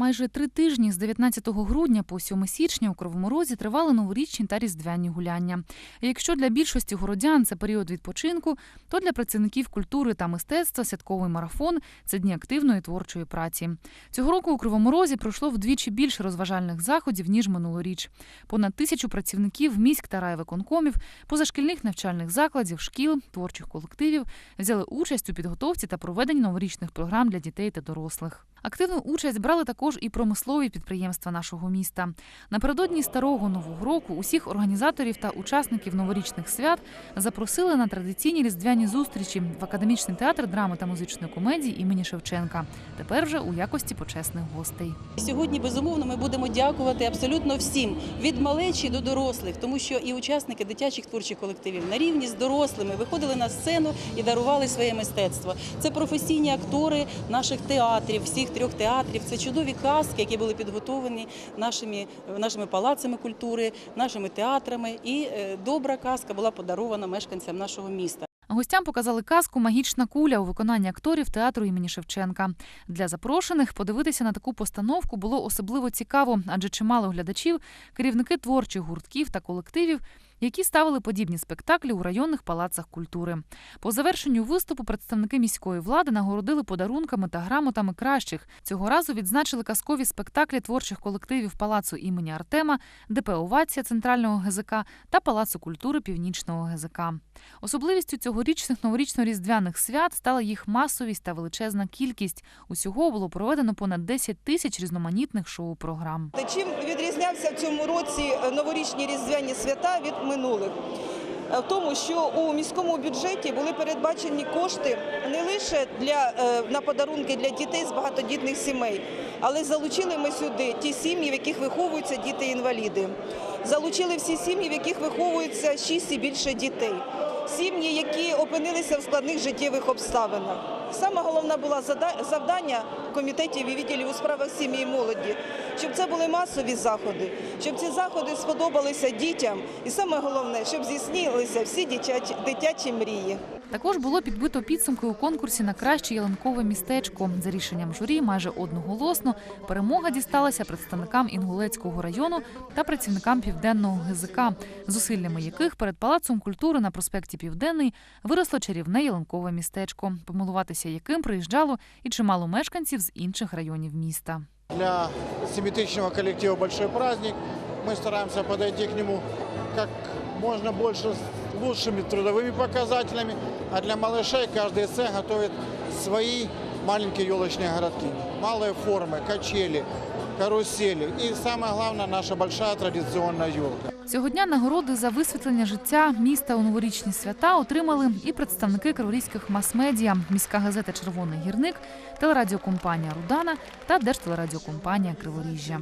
Майже три тижні з 19 грудня по 7 січня у Кривому Розі тривали новорічні та різдвяні гуляння. Якщо для більшості городян це період відпочинку, то для працівників культури та мистецтва святковий марафон це дні активної творчої праці. Цього року у Кривому Розі пройшло вдвічі більше розважальних заходів ніж минулоріч. Понад тисячу працівників міськ та райвиконкомів, позашкільних навчальних закладів, шкіл, творчих колективів взяли участь у підготовці та проведенні новорічних програм для дітей та дорослих. Активну участь брали також і промислові підприємства нашого міста. Напередодні старого нового року усіх організаторів та учасників новорічних свят запросили на традиційні різдвяні зустрічі в академічний театр драми та музичної комедії імені Шевченка. Тепер вже у якості почесних гостей. Сьогодні, безумовно, ми будемо дякувати абсолютно всім від малечі до дорослих, тому що і учасники дитячих творчих колективів на рівні з дорослими виходили на сцену і дарували своє мистецтво. Це професійні актори наших театрів, всіх трьох театрів. Це чудові казки, які були підготовлені нашими, нашими палацами культури, нашими театрами. І е, добра казка була подарована мешканцям нашого міста. Гостям показали казку Магічна куля у виконанні акторів театру імені Шевченка. Для запрошених подивитися на таку постановку було особливо цікаво, адже чимало глядачів, керівники творчих гуртків та колективів, які ставили подібні спектаклі у районних палацах культури. По завершенню виступу представники міської влади нагородили подарунками та грамотами кращих. Цього разу відзначили казкові спектаклі творчих колективів палацу імені Артема, ДП Овація центрального ГЗК та Палацу культури Північного ГЗК. Особливістю цьогорічних новорічно-різдвяних свят стала їх масовість та величезна кількість. Усього було проведено понад 10 тисяч різноманітних шоу-програм. Чим відрізнявся в цьому році новорічні різдвяні свята від минулих? Е, В тому, що у міському бюджеті були передбачені кошти не лише для, е, на подарунки для дітей з багатодітних сімей, але залучили ми сюди ті сім'ї, в яких виховуються діти-інваліди. Залучили всі сім'ї, в яких виховується 6 і більше дітей. Сім'ї, які опинилися в складних життєвих обставинах. Саме головне було завдання комітетів і відділів у справах сім'ї і молоді, щоб це були масові заходи, щоб ці заходи сподобалися дітям, і саме головне, щоб здійснилися всі дитячі, дитячі мрії. Також було підбито підсумки у конкурсі на краще ялинкове містечко. За рішенням журі, майже одноголосно перемога дісталася представникам Інгулецького району та працівникам південного ГЗК, зусиллями яких перед палацом культури на проспекті Південний виросло чарівне ялинкове містечко, помилуватися яким приїжджало і чимало мешканців з інших районів міста. Для семитысячного коллектива большой праздник. Мы стараемся подойти к нему как можно больше с лучшими трудовыми показателями. А для малышей каждый цех готовит свои маленькие елочные городки. Малые формы, качели, карусели. І самое главное, наша большая традиційна елка. Цього дня нагороди за висвітлення життя міста у новорічні свята отримали і представники криворізьких мас-медіа, міська газета Червоний гірник, телерадіокомпанія Рудана та Держтелерадіокомпанія Криворіжжя.